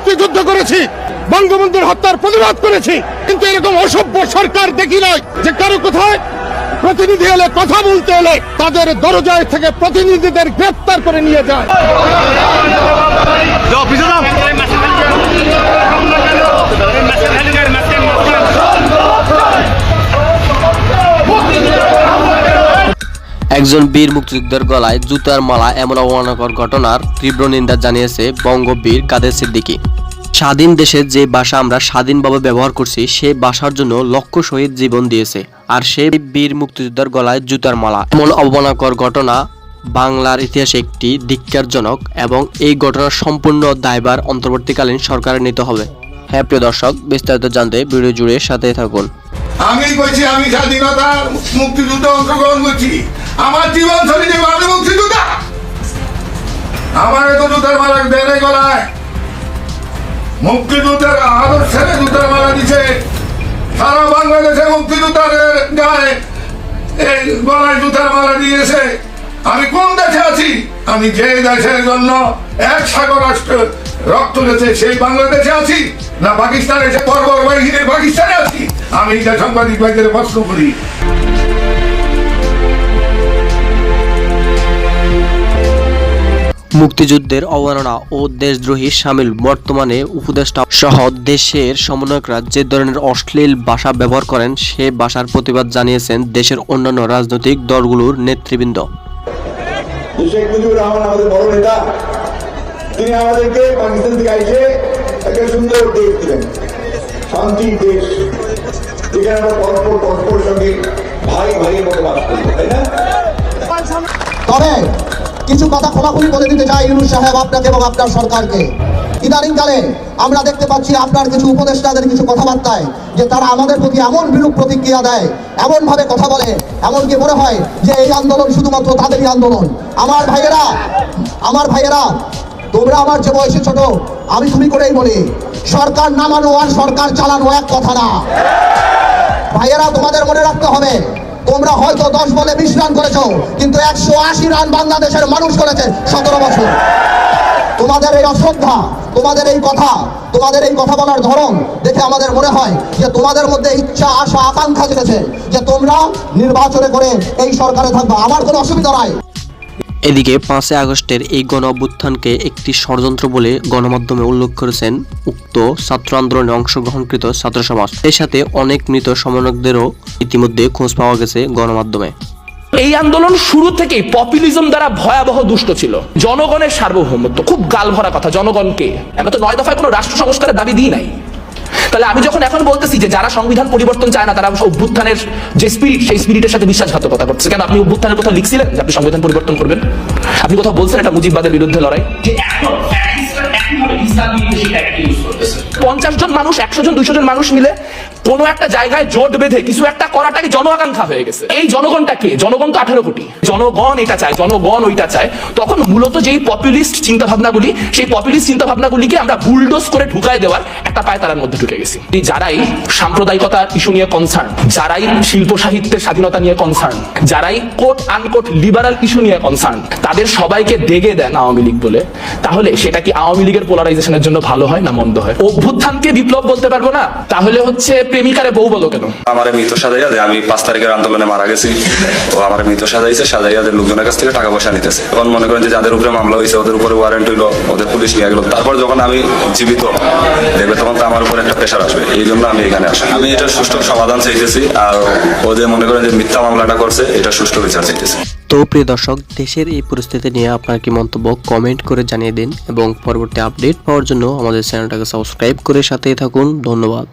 মুক্তিযুদ্ধ করেছি, বঙ্গবন্ধুর হত্যার প্রতিবাদ করেছি, কিন্তু এরকম অসভ্য সরকার দেখি নাই যে কারও কোথায় প্রতিনিধি এলে, কথা বলতে এলে তাদের দরজায় থেকে প্রতিনিধিদের গ্রেফতার করে নিয়ে যায়। একজন বীর মুক্তিযোদ্ধার গলায় জুতার মালা এমন অবমাননাকর ঘটনার তীব্র নিন্দা জানিয়েছে বঙ্গবীর কাদের সিদ্দিকী। স্বাধীন দেশে যে ভাষা আমরা স্বাধীনভাবে ব্যবহার করছি সেই ভাষার জন্য লক্ষ শহীদ জীবন দিয়েছে, আর সেই বীর মুক্তিযোদ্ধার গলায় জুতার মালা। এমন অবমাননাকর ঘটনা বাংলার ইতিহাসে একটি ধিক্কারজনক এবং এই ঘটনার সম্পূর্ণ দায়ভার অন্তর্বর্তীকালীন সরকারের নিতে হবে। হ্যাঁ প্রিয় দর্শক, বিস্তারিত জানতে ভিডিও জুড়ে সাথে থাকুন। আমি কইছি আমি স্বাধীনতা মুক্তিযুদ্ধে অংশগ্রহণ করছি। আমার জীবন শরীরে আমি মুক্তিযোদ্ধা আমার এত জুতার মালা দেনে গলায়। মুক্তিযুদ্ধের আদর্শের জুতার মালা দিছে। সারা বাংলাদেশে মুক্তিযোদ্ধাদের গায়ে এই গলায় জুতার মালা দিয়েছে আমি কোন দেশে আছি? আমি যে দেশের জন্য এক সাগর রাষ্ট্র রক্ত দিয়েছে, সেই বাংলাদেশে আছি না পাকিস্তানে এসে পর্বত পাকিস্তানে আছি? আমি এটা সাংবাদিক ভাইদের প্রশ্ন করি। মুক্তিযুদ্ধের অবমাননা ও দেশদ্রোহী সামিল বর্তমানে উপদেষ্টা সহ দেশের সমন্বয়করা যে ধরনের অশ্লীল ভাষা ব্যবহার করেন, সে ভাষার প্রতিবাদ জানিয়েছেন দেশের অন্যান্য রাজনৈতিক দলগুলোর নেতৃবৃন্দ। শান্তির দেশ। আমরা পরস্পর, পরস্পরের সঙ্গে ভাই ভাইয়ের মতো বাস করি। তাই না তবে কিছু কথা খোলাখুলি বলে দিতে চাই ইউনুস সাহেব আপনাকে এবং আপনার সরকারকে। ইদানিংকালে আমরা দেখতে পাচ্ছি আপনার কিছু উপদেষ্টাদের কিছু কথাবার্তায় যে তারা আমাদের প্রতি এমন বিরূপ প্রতিক্রিয়া দেয় এমন ভাবে কথা বলে, এমনকি মনে হয় যে এই আন্দোলন শুধুমাত্র তাদেরই আন্দোলন। আমার ভাইয়েরা আমার ভাইয়েরা, তোমরা আমার যে বয়সে ছোট, আমি তুমি করেই বলি, সরকার নামানো আর সরকার চালানো এক কথা না। ভাইয়েরা, তোমাদের মনে রাখতে হবে তোমরা হয়তো দশ বলে বিশ রান করেছ, কিন্তু একশো আশি রান বাংলাদেশের মানুষ করেছে সতেরো বছর। তোমাদের এই অশ্রদ্ধা, তোমাদের এই কথা, তোমাদের এই কথা বলার ধরন দেখে আমাদের মনে হয় যে তোমাদের মধ্যে ইচ্ছা, আশা, আকাঙ্ক্ষা জেগেছে যে তোমরা নির্বাচনে করে এই সরকারে থাকবে। আমার কোনো অসুবিধা নাই। এদিকে পাঁচই আগস্টের এই গণ অভ্যুত্থানকে একটি ষড়যন্ত্র বলে গণমাধ্যমে উল্লেখ করেছেন উক্ত ছাত্র আন্দোলনে অংশগ্রহণকৃত ছাত্র সমাজ। এর সাথে অনেক মৃত সমন্বয়কদেরও ইতিমধ্যে খোঁজ পাওয়া গেছে গণমাধ্যমে। এই আন্দোলন শুরু থেকেই পপুলিজম দ্বারা ভয়াবহ দুষ্ট ছিল। জনগণের সার্বভৌমত্ব, খুব গাল ভরা কথা জনগণকে। আমরা তো নয় দফায় কোনো রাষ্ট্র সংস্কারের দাবি দিই নাই। তাহলে আমি যখন এখন বলতেছি যে যারা সংবিধান পরিবর্তন চায় না তারা অভ্যুত্থানের যে স্পিরিট সেই স্পিরিটের সাথে বিশ্বাসঘাতকতা করছে কেন আপনি অভ্যুত্থানের কথা লিখছিলেন যে আপনি সংবিধান পরিবর্তন করবেন? আপনি কথা বলছেন এটা মুজিববাদের বিরুদ্ধে লড়াই? যে। পঞ্চাশ জন মানুষ একশো জন দুইশো জন মানুষ মিলে কোনো একটা জায়গায় জোট বেঁধে কিছু একটা করাটাকে জন আকাঙ্ক্ষা হয়ে গেছে। এই জনগণটা কে? জনগণ তো আঠারো কোটি। জনগণ এটা চায়, জনগণ ওইটা চায়। তখন মূলত যেই পপুলিস্ট চিন্তা ভাবনাগুলি সেই পপুলিস্ট চিন্তা ভাবনাগুলিকে আমরা বুলডোজ করে ঢুকায় দেওয়ার একটা পায় পায়তারার মধ্যে ঢুকে গেছি। যারাই সাম্প্রদায়িকতার ইস্যু নিয়ে কনসার্ন যারাই শিল্প সাহিত্যের স্বাধীনতা নিয়ে কনসার্ন যারাই কোট আনকোট লিবারাল ইস্যু নিয়ে কনসার্ন তাদের সবাইকে দেগে দেন আওয়ামী লীগ বলে। তাহলে সেটা কি আওয়ামী লীগের পোলারাইজেশনের জন্য ভালো হয় না মন্দ হয়? অভ্যুত্থানকে বিপ্লব বলতে পারব না? তাহলে হচ্ছে প্রেমিকারে বউ বলো কেন? আমার মৃত সাজাইয়া দেয় আমি পাঁচ তারিখের আন্দোলনে মারা গেছি। ও আমার মৃত সাজাইছে সাজাইয়া দেয় লোকজনের কাছ থেকে টাকা পয়সা নিতেছে। তখন মনে করেন যে যাদের উপরে মামলা হয়েছে ওদের উপরে ওয়ারেন্ট হইল ওদের পুলিশ নিয়ে গেলো। তারপর যখন আমি জীবিত দেখবে তখন তো আমার উপর একটা প্রেশার আসবে। এই জন্য আমি এখানে আসি। আমি এটা সুষ্ঠু সমাধান চাইতেছি আর ও যে মনে করেন যে মিথ্যা মামলাটা করছে এটা সুষ্ঠু বিচার চাইতেছি। তো প্রিয় দর্শক দেশের এই পরিস্থিতি নিয়ে আপনার কি মন্তব্য? কমেন্ট করে জানিয়ে দিন এবং পরবর্তী আপডেট পাওয়ার জন্য আমাদের চ্যানেলটাকে সাবস্ক্রাইব করে সাথেই থাকুন। ধন্যবাদ।